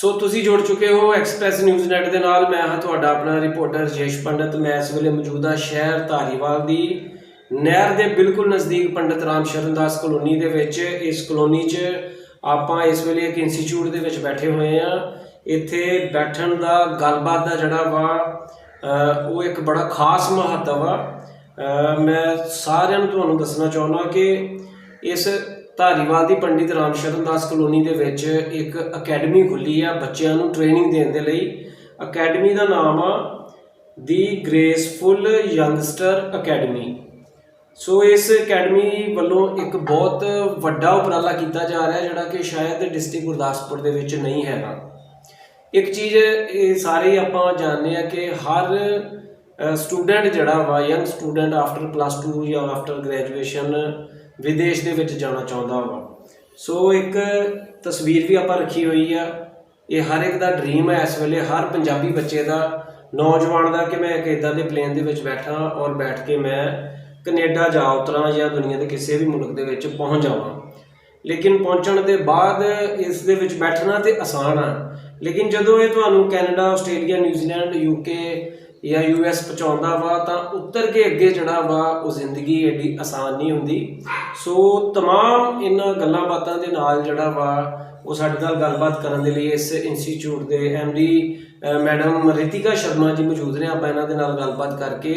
ਸੋ ਤੁਸੀਂ ਜੁੜ ਚੁੱਕੇ ਹੋ ਐਕਸਪ੍ਰੈਸ ਨਿਊਜ਼ ਨੈਟ ਦੇ ਨਾਲ। ਮੈਂ ਹਾਂ ਤੁਹਾਡਾ ਆਪਣਾ ਰਿਪੋਰਟਰ ਜੇਸ਼ ਪੰਡਤ। ਮੈਂ ਇਸ ਵੇਲੇ ਮੌਜੂਦਾ ਸ਼ਹਿਰ ਧਾਰੀਵਾਲ ਦੀ। ਨਹਿਰ ਦੇ ਬਿਲਕੁਲ ਨਜ਼ਦੀਕ ਪੰਡਤ ਰਾਮ ਸ਼ਰਨ ਦਾਸ ਕਲੋਨੀ ਦੇ ਵਿੱਚ। ਇਸ ਕਲੋਨੀ 'ਚ ਆਪਾਂ ਇਸ ਵੇਲੇ ਇੱਕ ਇੰਸਟੀਚਿਊਟ ਦੇ ਵਿੱਚ ਬੈਠੇ ਹੋਏ ਆ ਇੱਥੇ ਬੈਠਣ ਦਾ ਗੱਲਬਾਤ ਦਾ ਜਿਹੜਾ ਵਾ ਉਹ ਇੱਕ ਬੜਾ ਖਾਸ ਮਹੱਤਵ ਆ। ਮੈਂ ਸਾਰਿਆਂ ਨੂੰ ਤੁਹਾਨੂੰ ਦੱਸਣਾ ਚਾਹੁੰਦਾ ਕਿ ਇਸ ਧਾਰੀਵਾਲ ਦੀ ਪੰਡਿਤ ਰਾਮ ਸ਼ਰਨ ਦਾਸ ਕਲੋਨੀ ਦੇ ਵਿੱਚ ਇੱਕ ਅਕੈਡਮੀ ਖੁੱਲੀ ਆ ਬੱਚਿਆਂ ਨੂੰ ਟ੍ਰੇਨਿੰਗ ਦੇਣ ਦੇ ਲਈ। ਅਕੈਡਮੀ ਦਾ ਨਾਮ ਆ the graceful youngster academy. So ਇਸ ਅਕੈਡਮੀ ਵੱਲੋਂ ਇੱਕ ਬਹੁਤ ਵੱਡਾ ਉਪਰਾਲਾ ਕੀਤਾ ਜਾ ਰਿਹਾ ਜਿਹੜਾ ਕਿ ਸ਼ਾਇਦ ਡਿਸਟ੍ਰਿਕਟ ਗੁਰਦਾਸਪੁਰ ਦੇ ਵਿੱਚ ਨਹੀਂ ਹੈਗਾ। ਇੱਕ ਚੀਜ਼ ਇਹ ਸਾਰੇ ਆਪਾਂ ਜਾਣਦੇ ਆ ਕਿ ਹਰ ਸਟੂਡੈਂਟ ਜਿਹੜਾ ਵਾ, ਯੰਗ ਸਟੂਡੈਂਟ ਆਫਟਰ ਪਲੱਸ 2 ਜਾਂ ਆਫਟਰ ਗ੍ਰੈਜੂਏਸ਼ਨ ਵਿਦੇਸ਼ ਦੇ ਵਿੱਚ ਜਾਣਾ ਚਾਹੁੰਦਾ ਵਾ। ਸੋ ਇੱਕ ਤਸਵੀਰ ਵੀ ਆਪਾਂ ਰੱਖੀ ਹੋਈ ਆ। ਇਹ ਹਰ ਇੱਕ ਦਾ ਡ੍ਰੀਮ ਹੈ ਇਸ ਵੇਲੇ। ਹਰ ਪੰਜਾਬੀ ਬੱਚੇ ਦਾ, ਨੌਜਵਾਨ ਦਾ ਕਿ ਮੈਂ ਇੱਕ ਇਦਾਂ ਦੇ ਪਲੇਨ ਦੇ ਵਿੱਚ ਬੈਠਾ ਔਰ ਬੈਠ ਕੇ ਮੈਂ ਕੈਨੇਡਾ ਜਾ ਉਤਰਾਂ ਜਾਂ ਦੁਨੀਆ ਦੇ ਕਿਸੇ ਵੀ ਮੁਲਕ ਦੇ ਵਿੱਚ ਪਹੁੰਚ ਜਾਵਾਂ। ਲੇਕਿਨ ਪਹੁੰਚਣ ਦੇ ਬਾਅਦ ਇਸ ਦੇ ਵਿੱਚ ਬੈਠਣਾ ਤੇ ਆਸਾਨ ਆ। ਲੇਕਿਨ ਜਦੋਂ ਇਹ ਤੁਹਾਨੂੰ Canada, Australia, New Zealand UK ਜਾਂ ਯੂਐਸ ਪਹੁੰਚਾਉਂਦਾ ਵਾ ਤਾਂ ਉੱਤਰ ਕੇ ਅੱਗੇ ਜਿਹੜਾ ਵਾ ਉਹ ਜ਼ਿੰਦਗੀ ਏਡੀ ਆਸਾਨ ਨਹੀਂ ਹੁੰਦੀ ਸੋ तमाम ਇਹਨਾਂ ਗੱਲਾਂ ਬਾਤਾਂ ਦੇ ਨਾਲ ਜਿਹੜਾ ਵਾ ਉਹ ਸਾਡੇ ਨਾਲ ਗੱਲਬਾਤ ਕਰਨ ਦੇ ਲਈ ਇਸ ਇੰਸਟੀਚਿਊਟ ਦੇ ਐਮਡੀ ਮੈਡਮ ਰਿਤਿਕਾ ਸ਼ਰਮਾ ਜੀ ਮੌਜੂਦ ਨੇ ਆਪਾਂ ਇਹਨਾਂ ਦੇ ਨਾਲ ਗੱਲਬਾਤ ਕਰਕੇ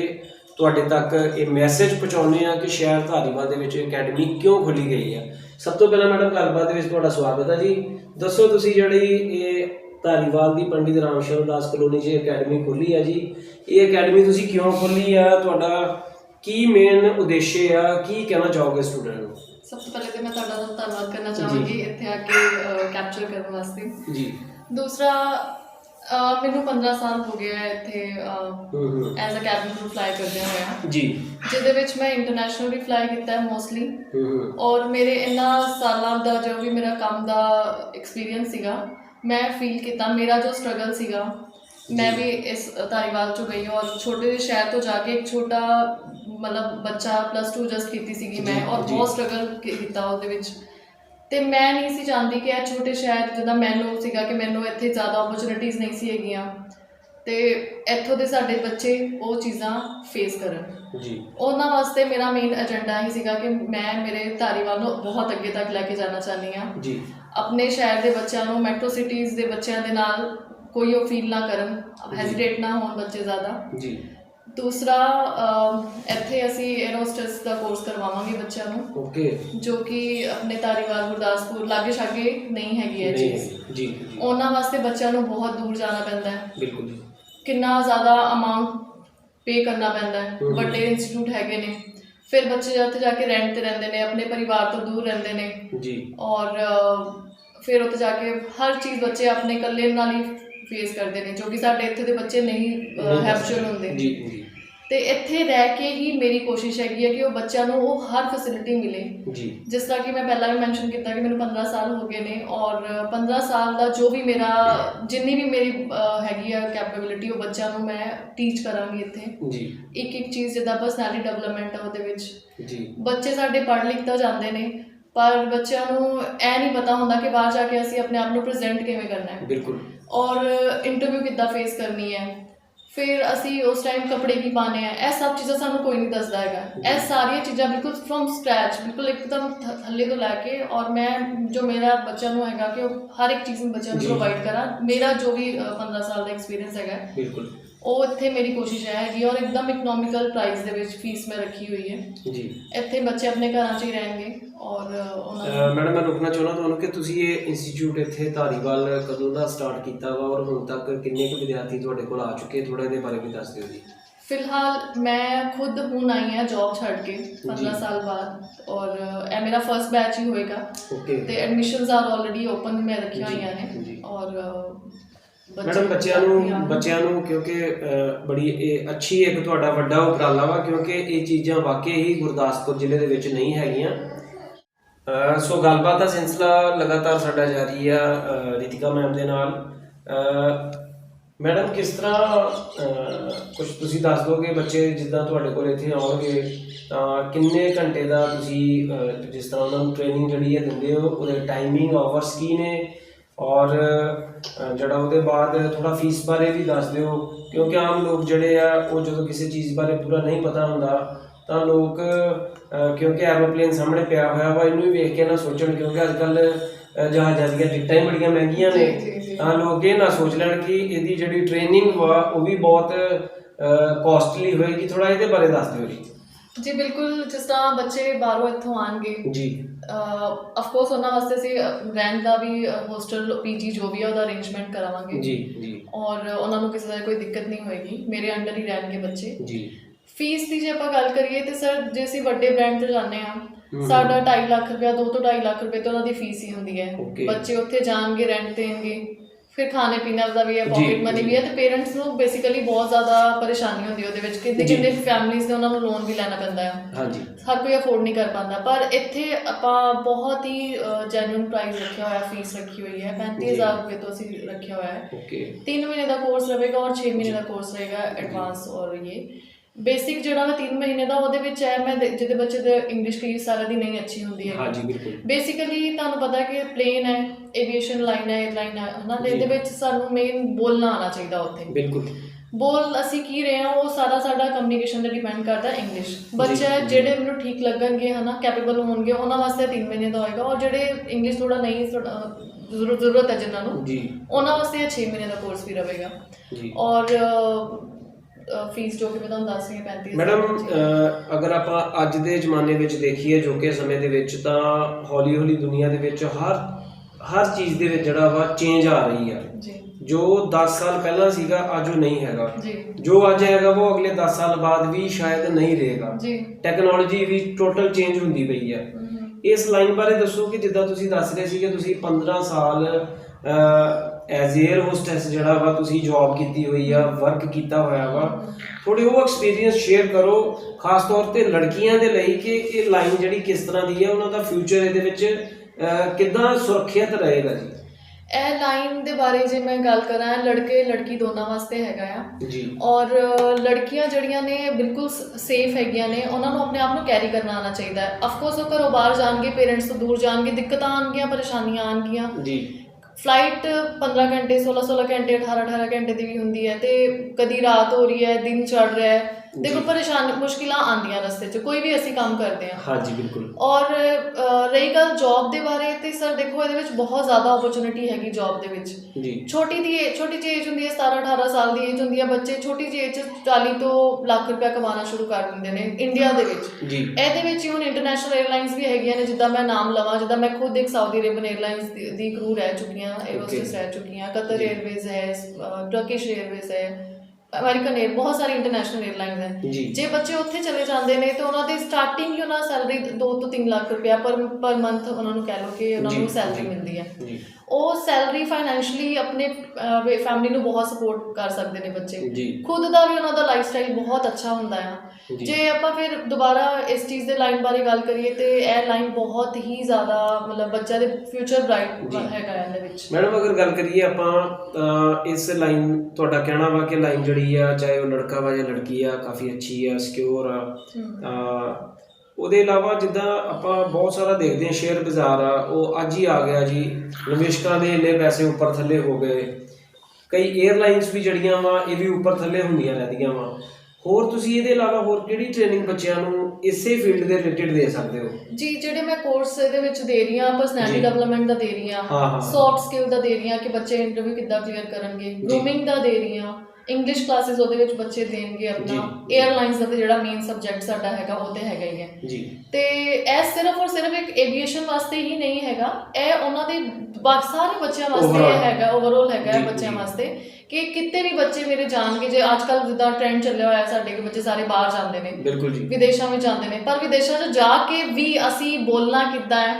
ਤੁਹਾਡੇ ਤੱਕ ਇਹ ਮੈਸੇਜ ਪਹੁੰਚਾਉਂਦੇ ਆ ਕਿ ਸ਼ਹਿਰ ਧਾਰੀਵਾਲ ਦੇ ਵਿੱਚ ਅਕੈਡਮੀ ਕਿਉਂ ਖੋਲੀ ਗਈ ਹੈ ਸਭ ਤੋਂ ਪਹਿਲਾਂ ਮੈਡਮ ਗੱਲਬਾਤ ਦੇ ਵਿੱਚ ਤੁਹਾਡਾ ਸਵਾਗਤ ਹੈ ਜੀ ਦੱਸੋ ਤੁਸੀਂ ਜਿਹੜੀ ਇਹ ਧਾਰੀਵਾਲ ਦੀ ਪੰਡਿਤ ਰਾਮ ਸ਼ਰਨ ਦਾਸ ਕਲੋਨੀ 'ਚ ਅਕੈਡਮੀ ਖੋਲੀ ਹੈ ਜੀ। ਇਹ ਅਕੈਡਮੀ ਤੁਸੀਂ ਕਿਉਂ ਖੋਲੀ ਆ? ਤੁਹਾਡਾ ਕੀ ਮੇਨ ਉਦੇਸ਼ ਆ? ਕੀ ਕਹਿਣਾ ਚਾਹੋਗੇ ਸਟੂਡੈਂਟ ਨੂੰ? ਸਭ ਤੋਂ ਪਹਿਲੇ ਤੇ ਮੈਂ ਤੁਹਾਡਾ ਧੰਨਵਾਦ ਕਰਨਾ ਚਾਹਾਂਗੀ ਇੱਥੇ ਆ ਕੇ ਕੈਪਚਰ ਕਰਨ ਵਾਸਤੇ। ਜੀ। ਦੂਸਰਾ ਮੈਨੂੰ 15 ਸਾਲ ਹੋ ਗਏ ਆ ਇੱਥੇ as a cabin crew fly ਕਰਦੇ ਹੋਇਆ। ਜੀ। ਜਿਹਦੇ ਵਿੱਚ ਮੈਂ ਇੰਟਰਨੈਸ਼ਨਲੀ ਫਲਾਈ ਕੀਤਾ ਹੈ ਮੋਸਟਲੀ ਔਰ ਮੇਰੇ ਇੰਨਾ ਸਾਲਾਂ ਦਾ ਜੋ ਵੀ ਮੇਰਾ ਕੰਮ ਦਾ ਐਕਸਪੀਰੀਅੰਸ ਸੀਗਾ ਮੈਂ ਫੀਲ ਕੀਤਾ ਮੇਰਾ ਜੋ ਸਟਰਗਲ ਸੀਗਾ ਮੈਂ ਵੀ ਇਸ ਧਾਰੀਵਾਲ ਚੋਂ ਗਈ ਔਰ ਛੋਟੇ ਜਿਹੇ ਸ਼ਹਿਰ ਤੋਂ ਜਾ ਕੇ ਇੱਕ ਛੋਟਾ ਮਤਲਬ ਬੱਚਾ ਪਲੱਸ 2 ਜਸਟ ਕੀਤੀ ਸੀਗੀ ਮੈਂ ਔਰ। ਬਹੁਤ ਸਟਰਗਲ ਕੀਤਾ ਉਹਦੇ ਵਿੱਚ। ਤੇ ਮੈਂ ਨਹੀਂ ਸੀ ਚਾਹੁੰਦੀ ਕਿ ਇਹ ਛੋਟੇ ਸ਼ਹਿਰ ਜਿੱਦਾਂ ਮੈਨੂੰ ਸੀਗਾ ਕਿ ਮੈਨੂੰ ਇੱਥੇ ਜ਼ਿਆਦਾ ਓਪਰਚੁਨਿਟੀਜ਼ ਨਹੀਂ ਸੀ ਹੈਗੀਆਂ। ਤੇ ਇੱਥੋਂ ਦੇ ਸਾਡੇ ਬੱਚੇ ਉਹ ਚੀਜ਼ਾਂ ਫੇਸ ਕਰਨ। ਜੀ। ਉਹਨਾਂ ਵਾਸਤੇ ਮੇਰਾ ਮੇਨ ਏਜੰਡਾ ਹੀ ਸੀਗਾ ਕਿ ਮੈਂ ਮੇਰੇ ਧਾਰੀਵਾਲ ਨੂੰ ਬਹੁਤ ਅੱਗੇ ਤੱਕ ਲੈ ਕੇ ਜਾਣਾ ਚਾਹੁੰਦੀ ਹਾਂ। ਜੀ। ਆਪਣੇ ਸ਼ਹਿਰ ਦੇ ਬੱਚਿਆਂ ਨੂੰ ਮੈਟਰੋ ਸਿਟੀਜ਼ ਦੇ ਬੱਚਿਆਂ ਦੇ ਨਾਲ ਕੋਈ ਉਹ ਫੀਲ ਨਾ ਕਰਨ ਹੈਜ਼ਿਟੇਟ ਨਾ ਹੋਣ ਬੱਚੇ ਜ਼ਿਆਦਾ। ਜੀ। ਦੂਸਰਾ ਇੱਥੇ ਅਸੀਂ ਐਰੋਸਟਸ ਦਾ ਕੋਰਸ ਕਰਵਾਵਾਂਗੇ ਬੱਚਿਆਂ ਨੂੰ। ਓਕੇ ਜੋ ਕਿ ਆਪਣੇ ਧਾਰੀਵਾਲ ਗੁਰਦਾਸਪੁਰ ਲਾਗੇ ਛਾਗੇ ਨਹੀਂ ਹੈਗੀ ਨਹੀਂ ਚੀਜ਼। ਜੀ ਜੀ ਜੀ, ਉਹਨਾਂ ਵਾਸਤੇ ਬੱਚਿਆਂ ਨੂੰ ਬਹੁਤ ਦੂਰ ਜਾਣਾ ਪੈਂਦਾ ਹੈ। ਬਿਲਕੁਲ ਜੀ। ਕਿੰਨਾ ਜ਼ਿਆਦਾ ਅਮਾਉਂਟ ਪੇ ਕਰਨਾ ਪੈਂਦਾ ਹੈ। ਹਮ। ਵੱਡੇ ਇੰਸਟੀਚਿਊਟ ਹੈਗੇ ਨੇ। ਫਿਰ ਬੱਚੇ ਉੱਥੇ ਜਾ ਕੇ ਰੈਂਟ ਤੇ ਰਹਿੰਦੇ ਨੇ ਆਪਣੇ ਪਰਿਵਾਰ ਤੋਂ ਦੂਰ ਰਹਿੰਦੇ ਨੇ। ਜੀ। ਔਰ ਅ, ਫਿਰ ਉੱਥੇ ਜਾ ਕੇ ਹਰ ਚੀਜ਼ ਬੱਚੇ ਆਪਣੇ ਇਕੱਲੇ ਨਾਲ ਹੀ ਫੇਸ ਕਰਦੇ ਨੇ ਜੋ ਕਿ ਸਾਡੇ ਇੱਥੇ ਦੇ ਬੱਚੇ ਨਹੀਂ ਹੈਬਚੁਅਲ ਹੁੰਦੇ। ਜੀ ਜੀ। ਤੇ ਇੱਥੇ ਰਹਿ ਕੇ ਹੀ ਮੇਰੀ ਕੋਸ਼ਿਸ਼ ਹੈਗੀ ਹੈ ਕਿ ਉਹ ਬੱਚਿਆਂ ਨੂੰ ਉਹ ਹਰ ਫੈਸਿਲਿਟੀ ਮਿਲੇ। ਜੀ। ਜਿਸ ਤਰ੍ਹਾਂ ਕਿ ਮੈਂ ਪਹਿਲਾਂ ਵੀ ਮੈਂਸ਼ਨ ਕੀਤਾ ਕਿ ਮੈਨੂੰ 15 ਸਾਲ ਹੋ ਗਏ ਨੇ ਔਰ 15 ਸਾਲ ਦਾ ਜੋ ਵੀ ਮੇਰਾ ਜਿੰਨੀ ਵੀ ਮੇਰੀ ਹੈਗੀ ਆ ਕੈਪੇਬਿਲਿਟੀ ਉਹ ਬੱਚਿਆਂ ਨੂੰ ਮੈਂ ਟੀਚ ਕਰਾਂਗੀ ਇੱਥੇ। ਜੀ। ਇੱਕ ਇੱਕ ਚੀਜ਼ ਜਿੱਦਾਂ ਪਰਸਨੈਲਿਟੀ ਡਿਵੈਲਪਮੈਂਟ ਆ ਉਹਦੇ ਵਿੱਚ। ਜੀ। ਬੱਚੇ ਸਾਡੇ ਪੜ੍ਹ ਲਿਖ ਤਾਂ ਜਾਂਦੇ ਨੇ ਪਰ ਬੱਚਿਆਂ ਨੂੰ ਇਹ ਨਹੀਂ ਪਤਾ ਹੁੰਦਾ ਕਿ ਬਾਹਰ ਜਾ ਕੇ ਅਸੀਂ ਆਪਣੇ ਆਪ ਨੂੰ ਪ੍ਰੈਜ਼ੈਂਟ ਕਿਵੇਂ ਕਰਨਾ ਹੈ। ਬਿਲਕੁਲ। ਔਰ ਇੰਟਰਵਿਊ ਕਿੱਦਾਂ ਫੇਸ ਕਰਨੀ ਹੈ। ਫਿਰ ਅਸੀਂ ਉਸ ਟਾਈਮ ਕੱਪੜੇ ਕੀ ਪਾਣੇ ਆ ਇਹ ਸਭ ਚੀਜ਼ਾਂ ਸਾਨੂੰ ਕੋਈ ਨਹੀਂ ਦੱਸਦਾ ਹੈਗਾ। ਇਹ ਸਾਰੀਆਂ ਚੀਜ਼ਾਂ ਬਿਲਕੁਲ ਫਰਮ ਸਕ੍ਰੈਚ ਬਿਲਕੁਲ ਇੱਕਦਮ ਥੱਲੇ ਤੋਂ ਲੈ ਕੇ ਔਰ ਮੈਂ ਜੋ ਮੇਰਾ ਬੱਚਿਆਂ ਨੂੰ ਹੈਗਾ ਕਿ ਉਹ ਹਰ ਇੱਕ ਚੀਜ਼ ਨੂੰ ਬੱਚਿਆਂ ਨੂੰ। ਪ੍ਰੋਵਾਈਡ ਕਰਾਂ। ਮੇਰਾ ਜੋ ਵੀ ਅ, 15 ਸਾਲ ਦਾ ਐਕਸਪੀਰੀਅੰਸ ਹੈਗਾ। ਬਿਲਕੁਲ। ਉਹ ਇੱਥੇ ਮੇਰੀ ਕੋਸ਼ਿਸ਼ ਹੈ ਹੈਗੀ ਔਰ ਇੱਕਦਮ ਇਕਨੋਮਿਕਲ ਪ੍ਰਾਈਸ ਦੇ ਵਿੱਚ ਫੀਸ ਮੈਂ ਰੱਖੀ ਹੋਈ ਹੈ। ਜੀ। ਇੱਥੇ ਬੱਚੇ ਆਪਣੇ ਘਰਾਂ 'ਚ ਹੀ ਰਹਿਣਗੇ ਔਰ ਉਹਨਾਂ ਮੈਡਮ ਮੈਂ ਰੁਕਣਾ ਚਾਹੁੰਦਾ ਤੁਹਾਨੂੰ ਕਿ ਤੁਸੀਂ ਇਹ ਇੰਸਟੀਚਿਊਟ ਇੱਥੇ ਧਾਰੀਵਾਲ ਕਦੋਂ ਦਾ ਸਟਾਰਟ ਕੀਤਾ ਵਾ ਔਰ ਹੁਣ ਤੱਕ ਕਿੰਨੇ ਕੁ ਵਿਦਿਆਰਥੀ ਤੁਹਾਡੇ ਕੋਲ ਆ ਚੁੱਕੇ ਥੋੜਾ ਇਹਦੇ ਬਾਰੇ ਵੀ ਦੱਸ ਦਿਓ ਜੀ। ਫਿਲਹਾਲ ਮੈਂ ਖੁਦ ਹੁਣ ਆਈ ਹਾਂ ਜੌਬ ਛੱਡ ਕੇ ਜੀ। 15 ਸਾਲ ਬਾਅਦ ਔਰ ਇਹ ਮੇਰਾ ਫਰਸਟ ਬੈਚ ਹੀ ਹੋਏਗਾ। ਓਕੇ ਤੇ ਐਡਮਿਸ਼ਨਸ ਆਰ ਆਲਰੇਡੀ ਓਪਨ ਮੈਂ ਰੱਖੀਆਂ ਹੋਈਆਂ। ਨੇ ਔਰ ਮੈਡਮ ਬੱਚਿਆਂ ਨੂੰ। ਬੱਚਿਆਂ ਨੂੰ ਕਿਉਂਕਿ ਬੜੀ ਇਹ ਅੱਛੀ ਇੱਕ ਤੁਹਾਡਾ ਵੱਡਾ ਉਪਰਾਲਾ ਵਾ ਕਿਉਂਕਿ ਇਹ ਚੀਜ਼ਾਂ ਵਾਕਈ ਹੀ ਗੁਰਦਾਸਪੁਰ ਜ਼ਿਲ੍ਹੇ ਦੇ ਵਿੱਚ ਨਹੀਂ ਹੈਗੀਆਂ। ਸੋ ਗੱਲਬਾਤ ਦਾ ਸਿਲਸਿਲਾ ਲਗਾਤਾਰ ਸਾਡਾ ਜਾਰੀ ਆ ਅਹ, ਰਿਤਿਕਾ ਮੈਮ ਦੇ ਨਾਲ। ਮੈਡਮ ਕਿਸ ਤਰ੍ਹਾਂ ਕੁਝ ਤੁਸੀਂ ਦੱਸ ਦੋਗੇ ਬੱਚੇ ਜਿੱਦਾਂ ਤੁਹਾਡੇ ਕੋਲ ਇੱਥੇ ਆਉਣਗੇ ਤਾਂ ਕਿੰਨੇ ਘੰਟੇ ਦਾ ਤੁਸੀਂ ਜਿਸ ਤਰ੍ਹਾਂ ਉਹਨਾਂ ਨੂੰ ਟ੍ਰੇਨਿੰਗ ਜਿਹੜੀ ਹੈ ਦਿੰਦੇ ਹੋ ਉਹਦੇ ਟਾਈਮਿੰਗ ਆਵਰਸ ਕੀ ਨੇ? ਔਰ ਜਿਹੜਾ ਉਹਦੇ ਬਾਅਦ ਥੋੜਾ ਫੀਸ ਬਾਰੇ ਵੀ ਦੱਸ ਦਿਓ ਕਿਉਂਕਿ ਆਮ ਲੋਕ ਜਿਹੜੇ ਆ ਉਹ ਜਦੋਂ ਕਿਸੇ ਚੀਜ਼ ਬਾਰੇ ਪੂਰਾ ਨਹੀਂ ਪਤਾ ਹੁੰਦਾ ਤਾਂ ਲੋਕ ਕਿਉਂਕਿ ਐਰੋਪਲੇਨ ਸਾਹਮਣੇ ਪਿਆ ਹੋਇਆ ਵਾ ਇਹਨੂੰ ਹੀ ਵੇਖ ਕੇ ਨਾ ਸੋਚਣ ਕਿਉਂਕਿ ਅੱਜ ਕੱਲ ਜਹਾਜ਼ਾਂ ਦੀਆਂ ਟਿਕਟਾਂ ਹੀ ਬੜੀਆਂ ਮਹਿੰਗੀਆਂ ਨੇ। ਤਾਂ ਲੋਕ ਇਹ ਨਾ ਸੋਚ ਲੈਣ ਕਿ ਇਹਦੀ ਜਿਹੜੀ ਟ੍ਰੇਨਿੰਗ ਵਾ ਉਹ ਵੀ ਬਹੁਤ ਕਾਸਟਲੀ ਹੋਏਗੀ ਥੋੜਾ ਇਹਦੇ ਬਾਰੇ ਦੱਸ ਦਿਓ ਜੀ ਜੀ ਬਿਲਕੁਲ ਜਿਸ ਤਰ੍ਹਾਂ ਬੱਚੇ ਬਾਹਰੋਂ ਇੱਥੋਂ ਆਣਗੇ ਜੀ ਆਫ ਕੋਰਸ ਉਹਨਾਂ ਵਾਸਤੇ ਅਸੀਂ ਰਹਿਣ ਦਾ ਵੀ ਹੋਸਟਲ ਪੀਜੀ ਜੋ ਵੀ ਉਹਦਾ ਅਰੇਂਜਮੈਂਟ ਕਰਾਵਾਂਗੇ। ਜੀ ਜੀ। ਔਰ ਉਹਨਾਂ ਨੂੰ ਕਿਸੇ ਤਰ੍ਹਾਂ ਦੀ ਕੋਈ ਦਿੱਕਤ ਨਹੀਂ ਹੋਏਗੀ। ਮੇਰੇ ਅੰਡਰ ਹੀ ਰਹਿਣਗੇ ਬੱਚੇ। ਜੀ। ਫੀਸ ਦੀ ਜੇ ਆਪਾਂ ਗੱਲ ਕਰੀਏ ਤੇ ਸਰ ਜੇ ਅਸੀਂ ਵੱਡੇ ਬ੍ਰਾਂਡ ਤੇ ਜਾਂਦੇ ਆ। ਸਾਡਾ 2.5 ਲੱਖ ਰੁਪਇਆ 2 ਤੋਂ 2.5 ਲੱਖ ਰੁਪਏ ਤੋਂ ਉਹਨਾਂ ਦੀ ਫੀਸ ਹੀ ਹੁੰਦੀ ਹੈ. ਬੱਚੇ ਉੱਥੇ ਜਾਣਗੇ ਰੈਂਟ ਦੇਣਗੇ। ਫਿਰ ਖਾਣੇ ਪੀਣੇ ਦਾ ਵੀ ਹੈ ਪਾਕਟ ਮਨੀ। ਵੀ ਹੈ ਤੇ ਪੇਰੈਂਟਸ ਨੂੰ ਬੇਸਿਕਲੀ ਬਹੁਤ ਜ਼ਿਆਦਾ ਪਰੇਸ਼ਾਨੀ ਹੁੰਦੀ ਹੈ ਉਹਦੇ ਵਿੱਚ ਕਿੰਨੇ। ਕਿੰਨੇ ਫੈਮਲੀਆਂ ਨੇ ਉਹਨਾਂ ਨੂੰ ਲੋਨ ਵੀ ਲੈਣਾ ਪੈਂਦਾ ਹੈ। ਹਾਂਜੀ। ਹਰ ਕੋਈ ਅਫੋਰਡ ਨਹੀਂ ਕਰ ਪਾਉਂਦਾ। ਪਰ ਇੱਥੇ ਆਪਾਂ ਬਹੁਤ ਹੀ ਜੈਨੂਇਨ ਪ੍ਰਾਈਸ ਰੱਖਿਆ ਹੋਇਆ ਫੀਸ ਰੱਖੀ ਹੋਈ ਹੈ। 35000 ਰੁਪਏ ਤੋਂ ਅਸੀਂ ਰੱਖਿਆ ਹੋਇਆ ਹੈ। ਓਕੇ 3 ਮਹੀਨੇ ਦਾ ਕੋਰਸ ਰਹੇਗਾ ਔਰ 6 ਮਹੀਨੇ ਦਾ ਕੋਰਸ ਰਹੇਗਾ ਐਡਵਾਂਸ ਔਰ ਇਹ। ਬੇਸਿਕ ਜਿਹੜਾ ਵਾ 3 ਮਹੀਨੇ ਦਾ ਉਹਦੇ ਵਿੱਚ ਹੈ ਮੈਂ ਦੇ- ਜਿਹਦੇ ਬੱਚੇ ਦੇ ਇੰਗਲਿਸ਼ ਦੀ ਸਾਰਾ ਦੀ ਨਹੀਂ ਅੱਛੀ ਹੁੰਦੀ ਹੈ। ਹਾਂਜੀ ਬਿਲਕੁਲ। ਬੇਸਿਕਲੀ ਤੁਹਾਨੂੰ ਪਤਾ ਕਿ ਪਲੇਨ ਹੈ ਏਵੀਏਸ਼ਨ ਲਾਈਨ ਹੈ 에ਅਰਲਾਈਨ ਹੈ ਹਨਾ? ਤੇ ਜੀ। ਇਹਦੇ ਵਿੱਚ ਸਾਨੂੰ ਮੇਨ ਬੋਲਣਾ ਆਉਣਾ ਚਾਹੀਦਾ ਉੱਥੇ। ਬਿਲਕੁਲ। ਬੋਲ ਅਸੀਂ ਕੀ ਰਹੇ ਹਾਂ ਉਹ ਸਾਰਾ ਸਾਡਾ ਕਮਿਊਨੀਕੇਸ਼ਨ ਤੇ ਡਿਪੈਂਡ ਕਰਦਾ ਇੰਗਲਿਸ਼ ਬੱਚਾ ਜੀ। ਜਿਹੜੇ ਮੈਨੂੰ ਠੀਕ ਲੱਗਣਗੇ ਹਨਾ? ਕੈਪੇਬਲ ਹੋਣਗੇ ਉਹਨਾਂ ਵਾਸਤੇ 3 ਮਹੀਨੇ ਦਾ ਹੋਏਗਾ। ਔਰ ਜਿਹੜੇ ਇੰਗਲਿਸ਼ ਥੋੜਾ ਨਹੀਂ ਥੋੜ੍ਹਾ, ਅਹ, ਜ਼ਰੂਰਤ ਹੈ ਜਿਨ੍ਹਾਂ ਨੂੰ ਜੀ। ਉਹਨਾਂ ਵਾਸਤੇ 6 ਮਹੀਨੇ ਦਾ ਕੋਰਸ ਵੀ ਰਹੇਗਾ। ਜੀ। ਔਰ ਫੀਸ ਜੋ ਕਿ ਮੈਂ ਤੁਹਾਨੂੰ ਦੱਸ ਰਹੀ ਹਾਂ 35 ਮੈਡਮ ਅਗਰ ਆਪਾਂ ਅੱਜ ਦੇ ਜ਼ਮਾਨੇ ਵਿੱਚ ਦੇਖੀਏ ਜੋ ਕਿ ਸਮੇਂ ਦੇ ਵਿੱਚ ਤਾਂ ਹੌਲੀ ਹੌਲੀ ਦੁਨੀਆ ਦੇ ਵਿੱਚ ਹਰ ਹਰ ਚੀਜ਼ ਦੇ ਵਿੱਚ ਜਿਹੜਾ ਵਾ ਚੇਂਜ ਆ ਰਹੀ ਆ। ਜੀ। ਜੋ 10 ਸਾਲ ਪਹਿਲਾਂ ਸੀਗਾ ਅੱਜ ਉਹ ਨਹੀਂ ਹੈਗਾ। ਜੀ। ਜੋ ਅੱਜ ਹੈਗਾ ਉਹ ਅਗਲੇ 10 ਸਾਲ ਬਾਅਦ ਵੀ ਸ਼ਾਇਦ ਨਹੀਂ ਰਹੇਗਾ। ਜੀ। ਟੈਕਨੋਲੋਜੀ ਵੀ ਟੋਟਲ ਚੇਂਜ ਹੁੰਦੀ ਪਈ ਹਮ, ਇਸ ਲਾਈਨ ਬਾਰੇ ਦੱਸੋ ਕਿ ਜਿੱਦਾਂ ਤੁਸੀਂ ਦੱਸ ਰਹੇ ਸੀ ਕਿ ਤੁਸੀਂ 15 ਸਾਲ ਐਜ਼ 에ਅਰ ਹੋਸਟੈਸ ਜਿਹੜਾ ਵਾ ਤੁਸੀਂ ਜੌਬ ਕੀਤੀ ਹੋਈ ਆ ਵਰਕ ਕੀਤਾ ਹੋਇਆ ਵਾ ਥੋੜੇ ਉਹ ਐਕਸਪੀਰੀਅੰਸ ਸ਼ੇਅਰ ਕਰੋ ਖਾਸ ਤੌਰ ਤੇ ਲੜਕੀਆਂ ਦੇ ਲਈ ਕਿ ਇਹ ਲਾਈਨ ਜਿਹੜੀ ਕਿਸ ਤਰ੍ਹਾਂ ਦੀ ਹੈ ਉਹਨਾਂ ਦਾ ਫਿਊਚਰ ਇਹਦੇ ਵਿੱਚ ਕਿੱਦਾਂ ਸੁਰੱਖਿਅਤ ਰਹੇਗਾ ਜੀ? ਇਹ ਲਾਈਨ ਦੇ ਬਾਰੇ ਜੇ ਮੈਂ ਗੱਲ ਕਰਾਂ ਲੜਕੇ ਲੜਕੀ ਦੋਨਾਂ ਵਾਸਤੇ ਹੈਗਾ ਆ। ਜੀ। ਔਰ ਲੜਕੀਆਂ ਜਿਹੜੀਆਂ ਨੇ ਬਿਲਕੁਲ ਸੇਫ ਹੈਗੀਆਂ ਨੇ ਉਹਨਾਂ ਨੂੰ ਆਪਣੇ ਆਪ ਨੂੰ ਕੈਰੀ ਕਰਨਾ ਆਉਣਾ ਚਾਹੀਦਾ ਹੈ। ਆਫ ਕੋਰਸ ਉਹ ਘਰੋਂ ਬਾਹਰ ਜਾਣਗੇ ਪੇਰੈਂਟਸ ਤੋਂ ਦੂਰ ਜਾਣਗੇ ਦਿੱਕਤਾਂ ਆਉਣਗੀਆਂ ਪਰੇਸ਼ਾਨੀਆਂ ਆਉਣਗੀਆਂ। ਜੀ। ਫਲਾਈਟ 15 ਘੰਟੇ 16 16 ਘੰਟੇ 18 18 ਘੰਟੇ ਦੀ ਵੀ ਹੁੰਦੀ ਹੈ ਤੇ ਕਦੀ ਰਾਤ ਹੋ ਰਹੀ ਹੈ, ਦਿਨ ਚੜ ਰਿਹਾ ਹੈ। ਦੇਖੋ ਪਰੇਸ਼ਾਨ ਮੁਸ਼ਕਿਲਾਂ ਆਉਂਦੀਆਂ ਰਸਤੇ 'ਚ ਕੋਈ ਵੀ ਅਸੀਂ ਕੰਮ ਕਰਦੇ ਹਾਂ। ਹਾਂਜੀ ਬਿਲਕੁਲ। ਔਰ ਰਹੀ ਗੱਲ ਜੌਬ ਦੇ ਬਾਰੇ ਤੇ ਸਰ ਦੇਖੋ ਇਹਦੇ ਵਿੱਚ ਬਹੁਤ ਜ਼ਿਆਦਾ ਓਪਰਚ्युनिटी ਹੈਗੀ ਜੌਬ ਦੇ ਵਿੱਚ। ਜੀ। ਛੋਟੀ ਦੀ ਛੋਟੀ ਜਿਹੀ ਏਜ ਹੁੰਦੀ ਹੈ 17 18 ਸਾਲ ਦੀ ਏਜ ਹੁੰਦੀ ਹੈ ਬੱਚੇ ਛੋਟੀ ਜੀ ਏਜ 40 ਤੋਂ ਲੱਖ ਰੁਪਏ ਕਮਾਉਣਾ ਸ਼ੁਰੂ ਕਰ ਦਿੰਦੇ ਨੇ ਇੰਡੀਆ ਦੇ ਵਿੱਚ। ਜੀ। ਇਹਦੇ ਵਿੱਚ ਹੀ ਹੁਣ ਇੰਟਰਨੈਸ਼ਨਲ 에ਅਰਲਾਈਨਸ ਵੀ ਹੈਗੀਆਂ ਨੇ ਜਿੱਦਾਂ ਮੈਂ ਨਾਮ ਲਵਾਂ ਜਿੱਦਾਂ ਮੈਂ ਖੁਦ ਇੱਕ ਸਾਊਦੀ ਅਰੇਬਨ 에ਅਰਲਾਈਨਸ ਦੀ- ਕਰੂ ਰਹਿ ਚੁੱਕੀ ਹਾਂ ਰਹਿ ਚੁੱਕੀ ਕਤਰ ਜੀ। 에ਅਰਵੇਜ਼ ਹੈ ਟਰਕਿਸ਼ 에ਅਰਵੇਜ਼ ਹੈ। ਅਮਰੀਕਨ 에ਅਰ ਬਹੁਤ ਸਾਰੀ ਇੰਟਰਨੈਸ਼ਨਲ 에ਅਰਲਾਈਨਸ ਹੈ। ਜੀ। ਬੱਚੇ ਉੱਥੇ ਚਲੇ ਜਾਂਦੇ ਨੇ ਤੇ ਉਹਨਾਂ ਦੀ ਸਟਾਰਟਿੰਗ ਹੀ ਉਹਨਾਂ ਸੈਲਰੀ 2 ਤੋਂ 3 ਲੱਖ ਰੁਪਇਆ ਪਰ ਪਰ ਮੰਥ ਉਹਨਾਂ ਨੂੰ ਕਹਿ ਲਓ ਕਿ ਉਹਨਾਂ ਨੂੰ ਸੈਲਰੀ। ਮਿਲਦੀ ਹੈ। ਉਹ ਸੈਲਰੀ ਫਾਈਨੈਂਸ਼ਲੀ ਆਪਣੇ ਫੈਮਿਲੀ ਨੂੰ ਬਹੁਤ ਸਪੋਰਟ ਕਰ ਸਕਦੇ ਨੇ ਬੱਚੇ। ਖੁਦ ਦਾ ਵੀ ਉਹਨਾਂ ਦਾ ਲਾਈਫ ਸਟਾਈਲ ਬਹੁਤ ਅੱਛਾ ਹੁੰਦਾ ਆ। ਜੀ। ਜੇ ਆਪਾਂ ਫਿਰ ਦੁਬਾਰਾ ਇਸ ਚੀਜ਼ ਦੇ ਲਾਈਨ ਬਾਰੇ ਗੱਲ ਕਰੀਏ ਤੇ ਇਹ ਲਾਈਨ ਬਹੁਤ ਹੀ ਜ਼ਿਆਦਾ ਮਤਲਬ ਬੱਚਾ ਦੇ ਫਿਊਚਰ ਬ੍ਰਾਈਟ ਜੀ। ਹੈਗਾ ਇਹਦੇ ਵਿੱਚ। ਮੈਡਮ ਅਗਰ ਗੱਲ ਕਰੀਏ ਆਪਾਂ ਤਾਂ ਇਸ ਲਾਈਨ ਤੁਹਾਡਾ ਕਹਿਣਾ ਵਾ ਕਿ ਲਾਈਨ ਜਿਹੜੀ ਆ ਚਾਹੇ ਉਹ ਲੜਕਾ ਵਾ ਜਾਂ ਲੜਕੀ ਆ ਕਾਫੀ ਅੱਛੀ ਆ ਸਿਕਿਉਰ ਆ ਹਮ, ਤਾਂ ਉਹਦੇ ਇਲਾਵਾ ਜਿੱਦਾਂ ਆਪਾਂ ਬਹੁਤ ਸਾਰਾ ਦੇਖਦੇ ਹਾਂ ਸ਼ੇਅਰ ਬਾਜ਼ਾਰ ਆ ਉਹ ਅੱਜ ਹੀ ਆ ਗਿਆ ਜੀ। ਨਿਵੇਸ਼ਕਾਂ ਦੇ ਇੰਨੇ ਪੈਸੇ ਉੱਪਰ ਥੱਲੇ ਹੋ ਗਏ। ਕਈ 에ਅਰਲਾਈਨਸ ਵੀ ਜਿਹੜੀਆਂ ਵਾ ਇਹ ਵੀ ਉੱਪਰ ਥੱਲੇ ਹੁੰਦੀਆਂ ਰਹਿੰਦੀਆਂ ਵਾ। ਹੋਰ ਤੁਸੀਂ ਇਹਦੇ ਇਲਾਵਾ ਹੋਰ ਕਿਹੜੀ ਟ੍ਰੇਨਿੰਗ ਬੱਚਿਆਂ ਨੂੰ ਇਸੇ ਫੀਲਡ ਦੇ ਰਿਲੇਟਡ ਦੇ ਸਕਦੇ ਹੋ ਜੀ ਜਿਹੜੇ ਮੈਂ ਕੋਰਸ ਇਹਦੇ ਵਿੱਚ ਦੇ ਰਹੀ ਹਾਂ ਪਰਸਨੈਲਿਟੀ। ਡਿਵੈਲਪਮੈਂਟ ਦਾ ਦੇ ਰਹੀ ਹਾਂ ਹਾਂ, ਹਾਂ। ਸੌਫਟ ਸਕਿੱਲ ਦਾ ਦੇ ਰਹੀ ਹਾਂ ਕਿ ਬੱਚੇ ਇੰਟਰਵਿਊ ਕਿੱਦਾਂ ਕਲੀਅਰ ਕਰਨਗੇ ਗਰੂਮਿੰਗ ਦਾ ਦੇ ਰਹੀ ਹਾਂ ਇੰਗਲਿਸ਼ ਕਲਾਸਿਸ ਉਹਦੇ ਵਿੱਚ ਬੱਚੇ ਦੇਣਗੇ ਆਪਣਾ ਜੀ। 에ਅਰਲਾਈਨਸ ਦਾ ਤੇ ਜਿਹੜਾ ਮੇਨ ਸਬਜੈਕਟ ਸਾਡਾ ਹੈਗਾ ਉਹ ਤੇ ਹੈਗਾ ਹੀ ਹੈ ਜੀ ਤੇ ਇਹ ਸਿਰਫ ਔਰ ਸਿਰਫ ਇੱਕ ਐਵੀਏਸ਼ਨ ਵਾਸਤੇ ਹੀ ਨਹੀਂ ਹੈਗਾ ਇਹ ਉਹਨਾਂ ਦੇ ਬਾਕੀ ਸਾਰੇ ਬੱਚਿਆਂ ਵਾਸਤੇ Overall. ਇਹ ਹੈਗਾ ਓਵਰਆਲ ਹੈਗਾ ਇਹ ਬੱਚਿਆਂ ਜੀ। ਵਾਸਤੇ ਕਿ ਕਿਤੇ ਵੀ ਬੱਚੇ ਮੇਰੇ ਜਾਣਗੇ ਜੇ ਅੱਜ ਕੱਲ ਜਿੱਦਾਂ ਟ੍ਰੈਂਡ ਚੱਲਿਆ ਹੋਇਆ ਸਾਡੇ ਕਿ ਬੱਚੇ ਸਾਰੇ ਬਾਹਰ ਜਾਂਦੇ ਨੇ ਬਿਲਕੁਲ ਜੀ। ਵਿਦੇਸ਼ਾਂ ਵਿੱਚ ਜਾਂਦੇ ਨੇ ਪਰ ਵਿਦੇਸ਼ਾਂ 'ਚ ਜਾ ਕੇ ਵੀ ਅਸੀਂ ਬੋਲਣਾ ਕਿੱਦਾਂ ਹੈ।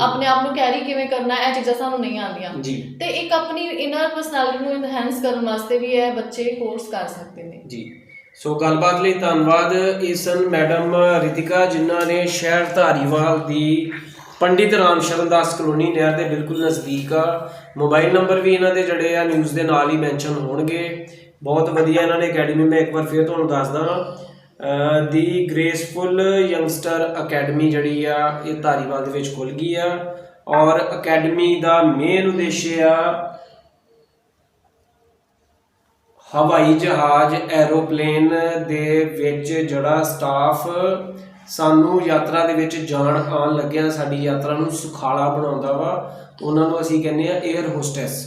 ਆਪਣੇ ਆਪ ਨੂੰ ਕੈਰੀ ਕਿਵੇਂ ਕਰਨਾ ਹੈ, ਇਹ ਚੀਜ਼ਾਂ ਸਾਨੂੰ ਨਹੀਂ ਆਉਂਦੀਆਂ। ਤੇ ਇੱਕ ਆਪਣੀ ਇਨਰ ਪਰਸਨੈਲਿਟੀ ਨੂੰ ਇਨਹੈਂਸ ਕਰਨ ਵਾਸਤੇ ਵੀ ਇਹ ਬੱਚੇ ਕੋਰਸ ਕਰ ਸਕਦੇ ਨੇ। ਜੀ। ਸੋ ਗੱਲਬਾਤ ਲਈ ਧੰਨਵਾਦ ਇਹ ਸਨ ਮੈਡਮ ਰਿਤਿਕਾ ਜਿਨ੍ਹਾਂ ਨੇ ਸ਼ਹਿਰ ਧਾਰੀਵਾਲ ਦੀ ਪੰਡਿਤ ਰਾਮ ਸ਼ਰਨ ਦਾਸ ਕਲੋਨੀ ਨਹਿਰ ਦੇ ਬਿਲਕੁਲ ਨਜ਼ਦੀਕ ਆ। ਮੋਬਾਈਲ ਨੰਬਰ ਵੀ ਇਹਨਾਂ ਦੇ ਜਿਹੜੇ ਆ ਨਿਊਜ਼ ਦੇ ਨਾਲ ਹੀ ਮੈਂਸ਼ਨ ਹੋਣਗੇ। ਬਹੁਤ ਵਧੀਆ ਇਹਨਾਂ ਨੇ ਅਕੈਡਮੀ ਮੈਂ ਇੱਕ ਵਾਰ ਫਿਰ ਤੁਹਾਨੂੰ ਦੱਸਦਾ ਦੀ ਗ੍ਰੇਸਫੁਲ ਯੰਗਸਟਰ ਅਕੈਡਮੀ ਜਿਹੜੀ ਆ, ਇਹ ਧਾਰੀਵਾਲ ਦੇ ਵਿੱਚ ਖੁੱਲ ਗਈ ਆ। ਔਰ ਅਕੈਡਮੀ ਦਾ ਮੇਨ ਉਦੇਸ਼ ਆ, ਹਵਾਈ ਜਹਾਜ਼ ਐਰੋਪਲੇਨ ਦੇ ਵਿੱਚ ਜਿਹੜਾ ਸਟਾਫ ਸਾਨੂੰ ਯਾਤਰਾ ਦੇ ਵਿੱਚ ਜਾਣ ਆਉਣ ਲੱਗਿਆਂ ਸਾਡੀ ਯਾਤਰਾ ਨੂੰ ਸੁਖਾਲਾ ਬਣਾਉਂਦਾ ਵਾ। ਉਹਨਾਂ ਨੂੰ ਅਸੀਂ ਕਹਿੰਦੇ ਆ 에ਅਰ ਹੋਸਟੈਸ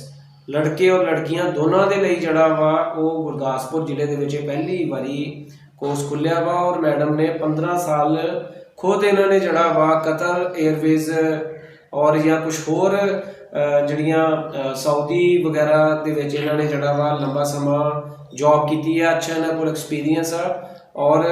ਲੜਕੇ ਔਰ ਲੜਕੀਆਂ ਦੋਨਾਂ ਦੇ ਲਈ ਜਿਹੜਾ ਵਾ, ਉਹ ਗੁਰਦਾਸਪੁਰ ਜ਼ਿਲ੍ਹੇ ਦੇ ਵਿੱਚ ਪਹਿਲੀ ਵਾਰੀ ਕੋਰਸ ਖੁੱਲਿਆ ਵਾ ਔਰ ਮੈਡਮ ਨੇ 15 ਸਾਲ ਖੁਦ ਇਹਨਾਂ ਨੇ ਜਿਹੜਾ ਵਾ ਕਤਰ 에ਅਰਵੇਜ਼ ਔਰ ਜਾਂ ਕੁਝ ਹੋਰ ਜਿਹੜੀਆਂ ਸਾਊਦੀ ਵਗੈਰਾ ਦੇ ਵਿੱਚ ਇਹਨਾਂ ਨੇ ਜਿਹੜਾ ਵਾ ਲੰਬਾ ਸਮਾਂ ਜੌਬ ਕੀਤੀ ਆ ਅੱਛਾ ਇਹਨਾਂ ਕੋਲ ਐਕਸਪੀਰੀਅੰਸ ਆ। ਔਰ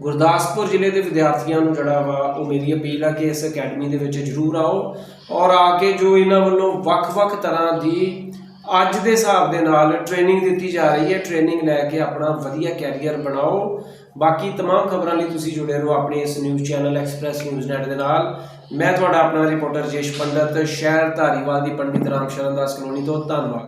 ਗੁਰਦਾਸਪੁਰ ਜ਼ਿਲ੍ਹੇ ਦੇ ਵਿਦਿਆਰਥੀਆਂ ਨੂੰ ਜਿਹੜਾ ਵਾ ਉਹ ਮੇਰੀ ਅਪੀਲ ਆ ਕਿ ਇਸ ਅਕੈਡਮੀ ਦੇ ਵਿੱਚ ਜ਼ਰੂਰ ਆਓ ਔਰ ਆ ਕੇ ਜੋ ਇਹਨਾਂ ਵੱਲੋਂ ਵੱਖ-ਵੱਖ ਤਰ੍ਹਾਂ ਦੀ ਅੱਜ ਦੇ ਹਿਸਾਬ ਦੇ ਨਾਲ ਟ੍ਰੇਨਿੰਗ ਦਿੱਤੀ ਜਾ ਰਹੀ ਹੈ ਟ੍ਰੇਨਿੰਗ ਲੈ ਕੇ ਆਪਣਾ ਵਧੀਆ ਕੈਰੀਅਰ ਬਣਾਓ ਬਾਕੀ तमाम ਖਬਰਾਂ ਲਈ ਤੁਸੀਂ ਜੁੜੇ ਰਹੋ ਆਪਣੇ ਇਸ news channel Express News Net ਦੇ ਨਾਲ ਮੈਂ ਤੁਹਾਡਾ ਆਪਣਾ ਰਿਪੋਰਟਰ ਜੇਸ਼ ਪੰਡਤ ਸ਼ਹਿਰ ਧਾਰੀਵਾਲ ਦੀ ਪੰਡਿਤ ਰਾਮ ਸ਼ਰਨ ਦਾਸ ਕਲੋਨੀ ਤੋਂ ਧੰਨਵਾਦ